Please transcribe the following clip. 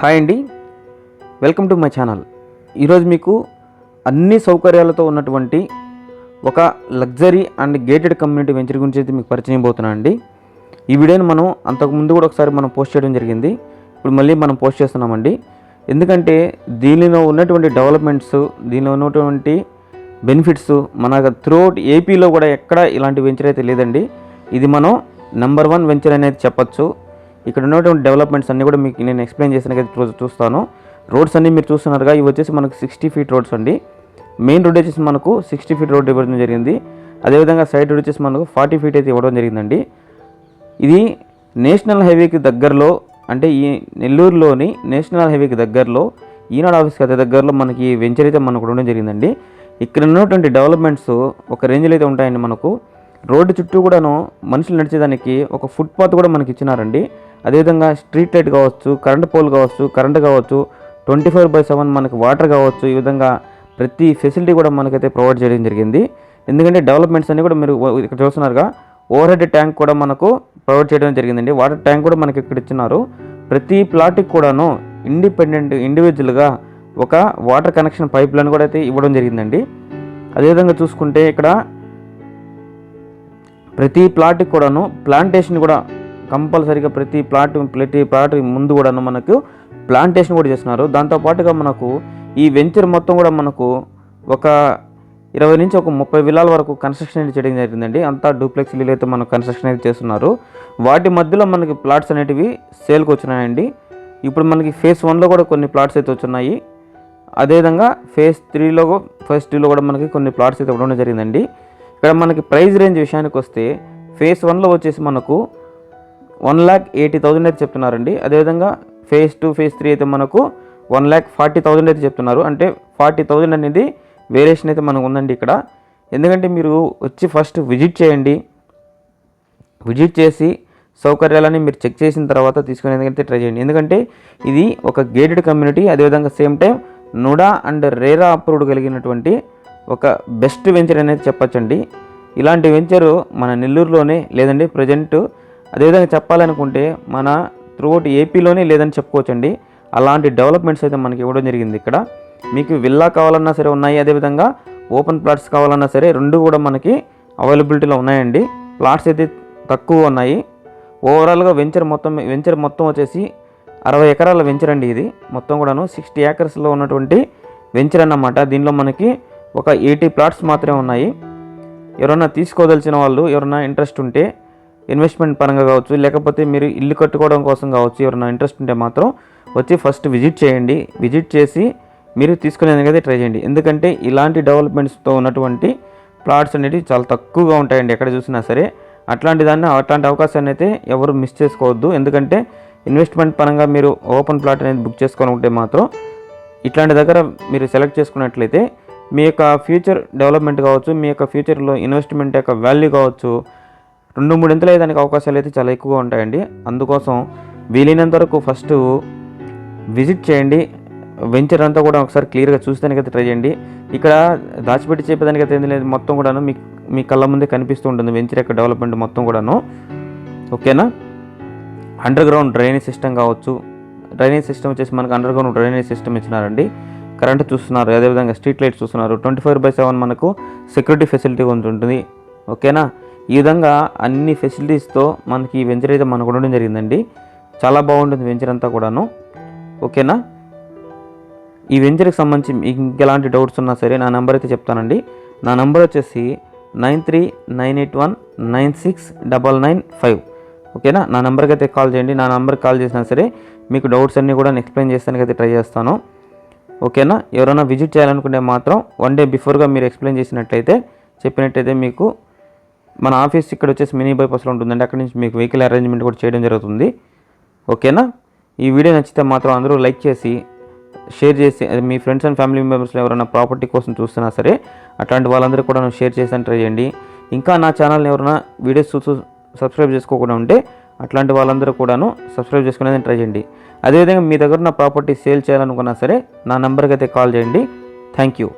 Hi అండి. Welcome to my channel. ఈరోజు మీకు అన్ని సౌకర్యాలతో ఉన్నటువంటి ఒక luxury and gated community venture గురించి అయితే మీకు పరిచయం పోతున్నాను అండి. ఈ వీడియోని మనం అంతకు ముందు కూడా ఒకసారి మనం పోస్ట్ చేయడం జరిగింది. ఇప్పుడు మళ్ళీ మనం పోస్ట్ చేస్తున్నామండి. ఎందుకంటే దీనిలో ఉన్నటువంటి డెవలప్మెంట్స్ దీనిలో ఉన్నటువంటి బెనిఫిట్స్ మన త్రూఅవుట్ ఏపీలో కూడా ఎక్కడ ఇలాంటి వెంచర్ అయితే లేదండి. ఇది మనం నెంబర్ వన్ వెంచర్ అనేది చెప్పొచ్చు. ఇక్కడ ఉన్నటువంటి డెవలప్మెంట్స్ అన్నీ కూడా మీకు నేను ఎక్స్ప్లెయిన్ చేసిన చూస్తాను. రోడ్స్ అన్నీ మీరు చూస్తున్నారుగా ఇవి వచ్చేసి మనకు సిక్స్టీ ఫీట్ రోడ్స్ అండి. మెయిన్ రోడ్ వచ్చేసి మనకు సిక్స్టీ ఫీట్ రోడ్ ఇవ్వడం జరిగింది. అదేవిధంగా సైడ్ రోడ్ వచ్చేసి మనకు ఫార్టీ ఫీట్ అయితే ఇవ్వడం జరిగిందండి. ఇది నేషనల్ హైవేకి దగ్గరలో అంటే ఈ నెల్లూరులోని నేషనల్ హైవేకి దగ్గరలో ఈనాడు ఆఫీస్కి అతి దగ్గరలో మనకి వెంచర్ అయితే మనకు ఉండడం జరిగిందండి. ఇక్కడ ఉన్నటువంటి డెవలప్మెంట్స్ ఒక రేంజ్లో అయితే ఉంటాయండి మనకు. రోడ్డు చుట్టూ కూడాను మనుషులు నడిచేదానికి ఒక ఫుట్పాత్ కూడా మనకి ఇచ్చినారండి. అదేవిధంగా స్ట్రీట్ లైట్ కావచ్చు కరెంట్ పోల్ కావచ్చు కరెంట్ కావచ్చు ట్వంటీ ఫోర్ బై సెవెన్ మనకి వాటర్ కావచ్చు ఈ విధంగా ప్రతి ఫెసిలిటీ కూడా మనకైతే ప్రొవైడ్ చేయడం జరిగింది. ఎందుకంటే డెవలప్మెంట్స్ అన్ని కూడా మీరు ఇక్కడ చూస్తున్నారుగా ఓవర్ హెడ్ ట్యాంక్ కూడా మనకు ప్రొవైడ్ చేయడం జరిగిందండి. వాటర్ ట్యాంక్ కూడా మనకి ఇక్కడ ఇచ్చినారు. ప్రతి ప్లాట్కి కూడాను ఇండిపెండెంట్ ఇండివిజువల్గా ఒక వాటర్ కనెక్షన్ పైప్ లైన్ కూడా అయితే ఇవ్వడం జరిగిందండి. అదేవిధంగా చూసుకుంటే ఇక్కడ ప్రతి ప్లాట్కి కూడాను ప్లాంటేషన్ కూడా కంపల్సరీగా ప్రతి ప్లాట్ ప్రతి ప్లాట్ ముందు కూడా మనకు ప్లాంటేషన్ కూడా చేస్తున్నారు. దాంతోపాటుగా మనకు ఈ వెంచర్ మొత్తం కూడా మనకు ఒక ఇరవై నుంచి ఒక ముప్పై విలాల వరకు కన్స్ట్రక్షన్ అయితే చేయడం జరిగిందండి. అంతా డూప్లెక్స్ ఇల్లు అయితే మనకు కన్స్ట్రక్షన్ అయితే చేస్తున్నారు. వాటి మధ్యలో మనకి ప్లాట్స్ అనేటివి సేల్కి వచ్చినాయండి. ఇప్పుడు మనకి ఫేస్ వన్లో కూడా కొన్ని ప్లాట్స్ అయితే వచ్చినాయి. అదేవిధంగా ఫేజ్ త్రీలో ఫేజ్ టూలో కూడా మనకి కొన్ని ప్లాట్స్ అయితే ఇవ్వడం జరిగిందండి. ఇక్కడ మనకి ప్రైస్ రేంజ్ విషయానికి వస్తే ఫేజ్ వన్లో వచ్చేసి మనకు వన్ ల్యాక్ ఎయిటీ థౌజండ్ అయితే చెప్తున్నారండి. అదేవిధంగా ఫేజ్ టూ ఫేజ్ త్రీ అయితే మనకు వన్ ల్యాక్ ఫార్టీ థౌజండ్ అయితే చెప్తున్నారు. అంటే ఫార్టీ థౌజండ్ అనేది వేరియేషన్ అయితే మనకు ఉందండి ఇక్కడ. ఎందుకంటే మీరు వచ్చి ఫస్ట్ విజిట్ చేయండి. విజిట్ చేసి సౌకర్యాలని మీరు చెక్ చేసిన తర్వాత తీసుకునే ఎందుకంటే ట్రై చేయండి. ఎందుకంటే ఇది ఒక గేటెడ్ కమ్యూనిటీ అదేవిధంగా same time NUDA and RERA approved కలిగినటువంటి ఒక బెస్ట్ వెంచర్ అనేది చెప్పచ్చండి. ఇలాంటి వెంచరు మన నెల్లూరులోనే లేదండి ప్రజెంట్ అదేవిధంగా చెప్పాలనుకుంటే మన త్రూఅవుట్ ఏపీలోనే లేదని చెప్పుకోవచ్చండి. అలాంటి డెవలప్మెంట్స్ అయితే మనకి ఇవ్వడం జరిగింది ఇక్కడ. మీకు విల్లా కావాలన్నా సరే ఉన్నాయి. అదేవిధంగా ఓపెన్ ప్లాట్స్ కావాలన్నా సరే రెండు కూడా మనకి అవైలబిలిటీలో ఉన్నాయండి. ప్లాట్స్ అయితే తక్కువ ఉన్నాయి. ఓవరాల్గా వెంచర్ మొత్తం వెంచర్ మొత్తం వచ్చేసి అరవై ఎకరాల వెంచర్ అండి ఇది. మొత్తం కూడాను సిక్స్టీ ఏకర్స్లో ఉన్నటువంటి వెంచర్ అన్నమాట. దీనిలో మనకి ఒక ఎయిటీ ప్లాట్స్ మాత్రమే ఉన్నాయి. ఎవరైనా తీసుకోదలిచిన వాళ్ళు ఎవరైనా ఇంట్రెస్ట్ ఉంటే ఇన్వెస్ట్మెంట్ పరంగా కావచ్చు లేకపోతే మీరు ఇల్లు కట్టుకోవడం కోసం కావచ్చు ఎవరైనా ఇంట్రెస్ట్ ఉంటే మాత్రం వచ్చి ఫస్ట్ విజిట్ చేయండి. విజిట్ చేసి మీరు తీసుకునేందుకైతే ట్రై చేయండి. ఎందుకంటే ఇలాంటి డెవలప్మెంట్స్తో ఉన్నటువంటి ప్లాట్స్ అనేవి చాలా తక్కువగా ఉంటాయండి ఎక్కడ చూసినా సరే. అట్లాంటి దాన్ని అట్లాంటి అవకాశాన్ని అయితే ఎవరు మిస్ చేసుకోవద్దు. ఎందుకంటే ఇన్వెస్ట్మెంట్ పరంగా మీరు ఓపెన్ ప్లాట్ అనేది బుక్ చేసుకోవాలంటే మాత్రం ఇట్లాంటి దగ్గర మీరు సెలెక్ట్ చేసుకున్నట్లయితే మీ యొక్క ఫ్యూచర్ డెవలప్మెంట్ కావచ్చు మీ యొక్క ఫ్యూచర్లో ఇన్వెస్ట్మెంట్ యొక్క వాల్యూ కావచ్చు రెండు మూడు ఇంతలు అయ్యేదానికి అవకాశాలు అయితే చాలా ఎక్కువగా ఉంటాయండి. అందుకోసం వీలైనంత వరకు ఫస్ట్ విజిట్ చేయండి. వెంచర్ అంతా కూడా ఒకసారి క్లియర్గా చూసేదానికైతే ట్రై చేయండి. ఇక్కడ దాచిపెట్టి చెప్పేదానికైతే ఏం లేదు. మొత్తం కూడాను మీ మీ కళ్ళ ముందే కనిపిస్తూ ఉంటుంది వెంచర్ యొక్క డెవలప్మెంట్ మొత్తం కూడాను. ఓకేనా అండర్ గ్రౌండ్ డ్రైనేజ్ సిస్టమ్ కావచ్చు. డ్రైనేజ్ సిస్టమ్ వచ్చేసి మనకు అండర్ గ్రౌండ్ డ్రైనేజ్ సిస్టమ్ ఇచ్చినారండి. కరెంట్ చూస్తున్నారు. అదేవిధంగా స్ట్రీట్ లైట్స్ చూస్తున్నారు. ట్వంటీ ఫోర్ బై సెవెన్ మనకు సెక్యూరిటీ ఫెసిలిటీ ఉంటుంది. ఓకేనా ఈ విధంగా అన్ని ఫెసిలిటీస్తో మనకి ఈ వెంచర్ అయితే మనకు ఉండడం జరిగిందండి. చాలా బాగుంటుంది వెంచర్ అంతా కూడాను. ఓకేనా? ఈ వెంచర్కి సంబంధించి ఇంకెలాంటి డౌట్స్ ఉన్నా సరే నా నెంబర్ అయితే చెప్తానండి. నా నెంబర్ వచ్చేసి nine three nine eight one nine six double nine five. ఓకేనా? నా నెంబర్కి అయితే కాల్ చేయండి. నా నెంబర్కి కాల్ చేసినా సరే మీకు డౌట్స్ అన్నీ కూడా నేను ఎక్స్ప్లెయిన్ చేస్తానికి అయితే ట్రై చేస్తాను. ఓకేనా? ఎవరైనా విజిట్ చేయాలనుకుంటే మాత్రం వన్ డే బిఫోర్గా మీరు ఎక్స్ప్లెయిన్ చేసినట్లయితే చెప్పినట్టయితే మీకు మన ఆఫీస్ ఇక్కడ వచ్చేసి మినీ బైపాస్లో ఉంటుందండి. అక్కడి నుంచి మీకు వెహికల్ అరేంజ్మెంట్ కూడా చేయడం జరుగుతుంది. ఓకేనా? ఈ వీడియో నచ్చితే మాత్రం అందరూ లైక్ చేసి షేర్ చేసి అది మీ ఫ్రెండ్స్ అండ్ ఫ్యామిలీ మెంబర్స్లో ఎవరైనా ప్రాపర్టీ కోసం చూస్తున్నా సరే అట్లాంటి వాళ్ళందరూ కూడా షేర్ చేసి ట్రై చేయండి. ఇంకా నా ఛానల్ని ఎవరైనా వీడియోస్ చూస్తూ సబ్స్క్రైబ్ చేసుకోకుండా ఉంటే అట్లాంటి వాళ్ళందరూ కూడాను సబ్స్క్రైబ్ చేసుకునేది ట్రై చేయండి. అదేవిధంగా మీ దగ్గర ఉన్న ప్రాపర్టీ సేల్ చేయాలనుకున్నా సరే నా నెంబర్కి అయితే కాల్ చేయండి. Thank you.